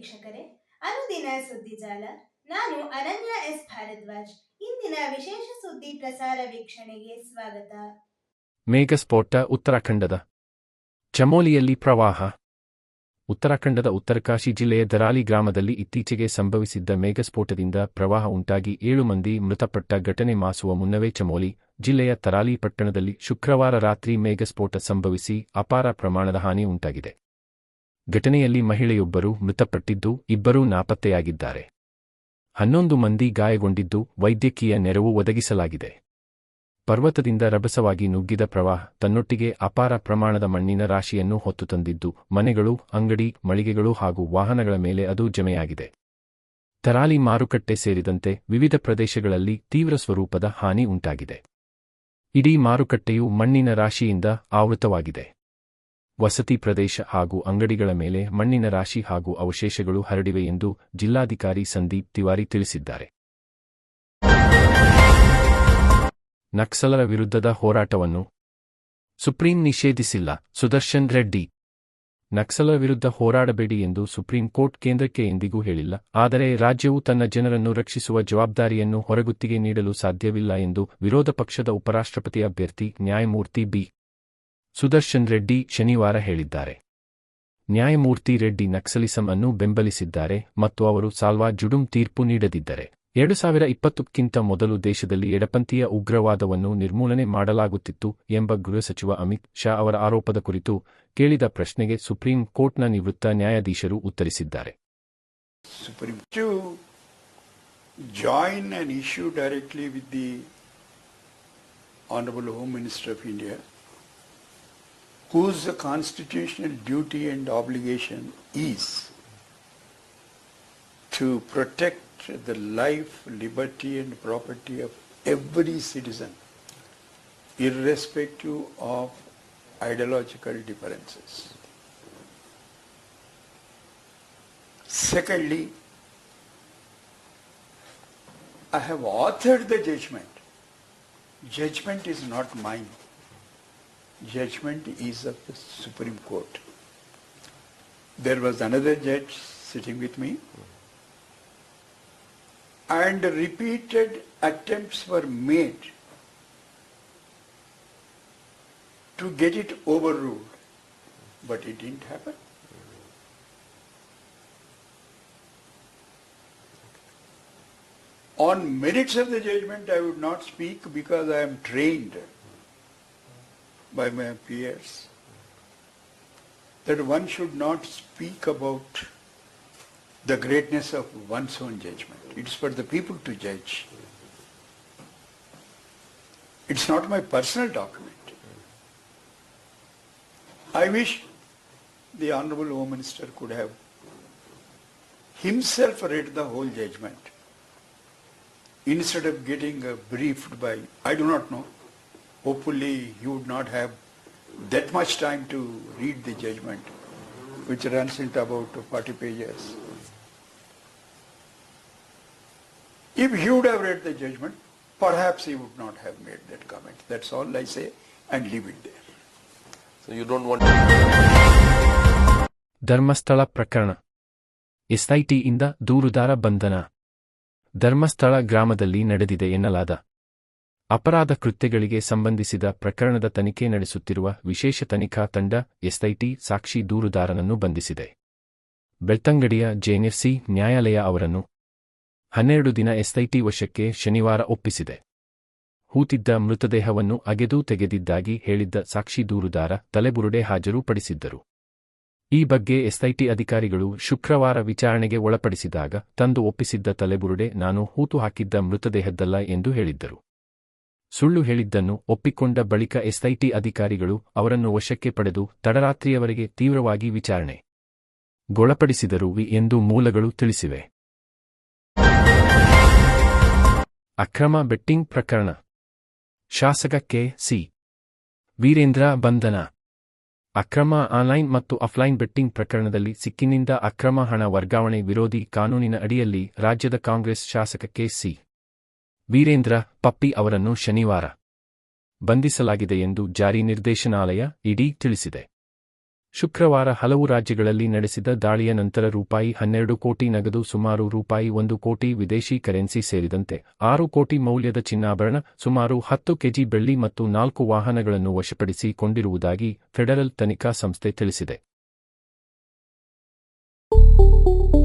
ವೀಕ್ಷಕರೇ, ಅನುದಿನ ಸುದ್ದಿಜಾಲ ನಾನು ಅನನ್ಯ ಎಸ್. ಭಾರದ್ವಾಜ್. ಇಂದಿನ ವಿಶೇಷ ಸುದ್ದಿ ಪ್ರಸಾರ ವೀಕ್ಷಣೆಗೆ ಸ್ವಾಗತ. ಮೇಘಸ್ಫೋಟ ಉತ್ತರಾಖಂಡದ ಚಮೋಲಿಯಲ್ಲಿ ಪ್ರವಾಹ. ಉತ್ತರಾಖಂಡದ ಉತ್ತರಕಾಶಿ ಜಿಲ್ಲೆಯ ದರಾಲಿ ಗ್ರಾಮದಲ್ಲಿ ಇತ್ತೀಚೆಗೆ ಸಂಭವಿಸಿದ್ದ ಮೇಘಸ್ಫೋಟದಿಂದ ಪ್ರವಾಹ ಉಂಟಾಗಿ ಏಳು ಮಂದಿ ಮೃತಪಟ್ಟ ಘಟನೆ ಮಾಸುವ ಮುನ್ನವೇ ಚಮೋಲಿ ಜಿಲ್ಲೆಯ ತರಾಲಿ ಪಟ್ಟಣದಲ್ಲಿ ಶುಕ್ರವಾರ ರಾತ್ರಿ ಮೇಘಸ್ಫೋಟ ಸಂಭವಿಸಿ ಅಪಾರ ಪ್ರಮಾಣದ ಹಾನಿ ಉಂಟಾಗಿದೆ. ಘಟನೆಯಲ್ಲಿ ಮಹಿಳೆಯೊಬ್ಬರು ಮೃತಪಟ್ಟಿದ್ದು, ಇಬ್ಬರೂ ನಾಪತ್ತೆಯಾಗಿದ್ದಾರೆ. ಹನ್ನೊಂದು ಮಂದಿ ಗಾಯಗೊಂಡಿದ್ದು, ವೈದ್ಯಕೀಯ ನೆರವು ಒದಗಿಸಲಾಗಿದೆ. ಪರ್ವತದಿಂದ ರಭಸವಾಗಿ ನುಗ್ಗಿದ ಪ್ರವಾಹ ತನ್ನೊಟ್ಟಿಗೆ ಅಪಾರ ಪ್ರಮಾಣದ ಮಣ್ಣಿನ ರಾಶಿಯನ್ನು ಹೊತ್ತು ತಂದಿದ್ದು, ಮನೆಗಳು, ಅಂಗಡಿ, ಮಳಿಗೆಗಳು ಹಾಗೂ ವಾಹನಗಳ ಮೇಲೆ ಅದು ಜಮೆಯಾಗಿದೆ. ತರಾಲಿ ಮಾರುಕಟ್ಟೆ ಸೇರಿದಂತೆ ವಿವಿಧ ಪ್ರದೇಶಗಳಲ್ಲಿ ತೀವ್ರ ಸ್ವರೂಪದ ಹಾನಿ ಉಂಟಾಗಿದೆ. ಇಡೀ ಮಾರುಕಟ್ಟೆಯು ಮಣ್ಣಿನ ರಾಶಿಯಿಂದ ಆವೃತವಾಗಿದೆ. ವಸತಿ ಪ್ರದೇಶ ಹಾಗೂ ಅಂಗಡಿಗಳ ಮೇಲೆ ಮಣ್ಣಿನ ರಾಶಿ ಹಾಗೂ ಅವಶೇಷಗಳು ಹರಡಿವೆ ಎಂದು ಜಿಲ್ಲಾಧಿಕಾರಿ ಸಂದೀಪ್ ತಿವಾರಿ ತಿಳಿಸಿದ್ದಾರೆ. ನಕ್ಸಲರ ವಿರುದ್ಧದ ಹೋರಾಟವನ್ನು ಸುಪ್ರೀಂ ನಿಷೇಧಿಸಿಲ್ಲ. ಸುದರ್ಶನ್ ರೆಡ್ಡಿ. ನಕ್ಸಲರ ವಿರುದ್ಧ ಹೋರಾಡಬೇಡಿ ಎಂದು ಸುಪ್ರೀಂ ಕೋರ್ಟ್ ಕೇಂದ್ರಕ್ಕೆ ಎಂದಿಗೂ ಹೇಳಿಲ್ಲ. ಆದರೆ ರಾಜ್ಯವು ತನ್ನ ಜನರನ್ನು ರಕ್ಷಿಸುವ ಜವಾಬ್ದಾರಿಯನ್ನು ಹೊರಗುತ್ತಿಗೆ ನೀಡಲು ಸಾಧ್ಯವಿಲ್ಲ ಎಂದು ವಿರೋಧ ಪಕ್ಷದ ಉಪರಾಷ್ಟ್ರಪತಿ ಅಭ್ಯರ್ಥಿ ನ್ಯಾಯಮೂರ್ತಿ ಬಿ. ಸುದರ್ಶನ್ ರೆಡ್ಡಿ ಶನಿವಾರ ಹೇಳಿದ್ದಾರೆ. ನ್ಯಾಯಮೂರ್ತಿ ರೆಡ್ಡಿ ನಕ್ಸಲಿಸಂ ಅನ್ನು ಬೆಂಬಲಿಸಿದ್ದಾರೆ ಮತ್ತು ಅವರು ಸಾಲ್ವಾ ಜುಡುಂ ತೀರ್ಪು ನೀಡದಿದ್ದರೆ. ಎರಡು ಸಾವಿರ ಇಪ್ಪತ್ತಕ್ಕಿಂತ ಮೊದಲು ದೇಶದಲ್ಲಿ ಎಡಪಂಥೀಯ ಉಗ್ರವಾದವನ್ನು ನಿರ್ಮೂಲನೆ ಮಾಡಲಾಗುತ್ತಿತ್ತು ಎಂಬ ಗೃಹ ಸಚಿವ ಅಮಿತ್ ಶಾ ಅವರ ಆರೋಪದ ಕುರಿತು ಕೇಳಿದ ಪ್ರಶ್ನೆಗೆ ಸುಪ್ರೀಂ ಕೋರ್ಟ್ನ ನಿವೃತ್ತ ನ್ಯಾಯಾಧೀಶರು ಉತ್ತರಿಸಿದ್ದಾರೆ. Join the Honorable Home Minister of India, whose constitutional duty and obligation is to protect the life, liberty and property of every citizen, irrespective of ideological differences. Secondly, I have authored the judgment. Judgment is not mine. Judgment is of the Supreme Court. There was another judge sitting with me and repeated attempts were made to get it overruled, but it didn't happen. On merits of the judgment, I would not speak because I am trained by my peers that one should not speak about the greatness of one's own judgment. It's for the people to judge. It's not my personal document. I wish the Honorable Home Minister could have himself read the whole judgment instead of getting briefed by, I do not know, hopefully you would not have that much time to read the judgment, which runs into about 40 pages. If he would have read the judgment, perhaps he would not have made that comment. That's all I say and leave it there. So you don't want Dharmasthala ಪ್ರಕರಣ ಎಸ್ಐಟಿಯಿಂದ ದೂರುದಾರ ಬಂಧನ ಧರ್ಮಸ್ಥಳ ಗ್ರಾಮದಲ್ಲಿ ನಡೆದಿದೆ ಎನ್ನಲಾದ ಅಪರಾಧ ಕೃತ್ಯಗಳಿಗೆ ಸಂಬಂಧಿಸಿದ ಪ್ರಕರಣದ ತನಿಖೆ ನಡೆಸುತ್ತಿರುವ ವಿಶೇಷ ತನಿಖಾ ತಂಡ ಎಸ್ಐಟಿ ಸಾಕ್ಷಿ ದೂರುದಾರನನ್ನು ಬಂಧಿಸಿದೆ. ಬೆಳ್ತಂಗಡಿಯ ಜೆಎನ್ಎಫ್ಸಿ ನ್ಯಾಯಾಲಯ ಅವರನ್ನು ಹನ್ನೆರಡು ದಿನ ಎಸ್ಐಟಿ ವಶಕ್ಕೆ ಶನಿವಾರ ಒಪ್ಪಿಸಿದೆ. ಹೂತಿದ್ದ ಮೃತದೇಹವನ್ನು ಅಗೆದು ತೆಗೆದಿದ್ದಾಗಿ ಹೇಳಿದ್ದ ಸಾಕ್ಷಿ ದೂರುದಾರ ತಲೆಬುರುಡೆ ಹಾಜರುಪಡಿಸಿದ್ದರು. ಈ ಬಗ್ಗೆ ಎಸ್ಐಟಿ ಅಧಿಕಾರಿಗಳು ಶುಕ್ರವಾರ ವಿಚಾರಣೆಗೆ ಒಳಪಡಿಸಿದಾಗ ತಂದು ಒಪ್ಪಿಸಿದ್ದ ತಲೆಬುರುಡೆ, ನಾನು ಹೂತು ಹಾಕಿದ್ದ ಮೃತದೇಹದ್ದಲ್ಲ ಎಂದು ಹೇಳಿದ್ದರು. ಸುಳ್ಳು ಹೇಳಿದ್ದನ್ನು ಒಪ್ಪಿಕೊಂಡ ಬಳಿಕ ಎಸ್ಐಟಿ ಅಧಿಕಾರಿಗಳು ಅವರನ್ನು ವಶಕ್ಕೆ ಪಡೆದು ತಡರಾತ್ರಿಯವರೆಗೆ ತೀವ್ರವಾಗಿ ವಿಚಾರಣೆ ಗೊಳಪಡಿಸಿದರು ಎಂದು ಮೂಲಗಳು ತಿಳಿಸಿವೆ. ಅಕ್ರಮ ಬೆಟ್ಟಿಂಗ್ ಪ್ರಕರಣ. ಶಾಸಕ ಕೆ. ಸಿ. ವೀರೇಂದ್ರ ಬಂಧನ. ಅಕ್ರಮ ಆನ್ಲೈನ್ ಮತ್ತು ಆಫ್ಲೈನ್ ಬೆಟ್ಟಿಂಗ್ ಪ್ರಕರಣದಲ್ಲಿ ಸಿಕ್ಕಿನಿಂದ ಅಕ್ರಮ ಹಣ ವರ್ಗಾವಣೆ ವಿರೋಧಿ ಕಾನೂನಿನ ಅಡಿಯಲ್ಲಿ ರಾಜ್ಯದ ಕಾಂಗ್ರೆಸ್ ಶಾಸಕ ಕೆ. ಸಿ. ವೀರೇಂದ್ರ, ಪಪ್ಪಿ ಅವರನ್ನು ಶನಿವಾರ ಬಂಧಿಸಲಾಗಿದೆ ಎಂದು ಜಾರಿ ನಿರ್ದೇಶನಾಲಯ ಇಡಿ ತಿಳಿಸಿದೆ. ಶುಕ್ರವಾರ ಹಲವು ರಾಜ್ಯಗಳಲ್ಲಿ ನಡೆಸಿದ ದಾಳಿಯ ನಂತರ ರೂಪಾಯಿ ಹನ್ನೆರಡು ಕೋಟಿ ನಗದು ಸುಮಾರು ರೂಪಾಯಿ ಒಂದು ಕೋಟಿ ವಿದೇಶಿ ಕರೆನ್ಸಿ ಸೇರಿದಂತೆ ಆರು ಕೋಟಿ ಮೌಲ್ಯದ ಚಿನ್ನಾಭರಣ, ಸುಮಾರು ಹತ್ತು ಕೆಜಿ ಬೆಳ್ಳಿ ಮತ್ತು ನಾಲ್ಕು ವಾಹನಗಳನ್ನು ವಶಪಡಿಸಿಕೊಂಡಿರುವುದಾಗಿ ಫೆಡರಲ್ ತನಿಖಾ ಸಂಸ್ಥೆ ತಿಳಿಸಿದೆ.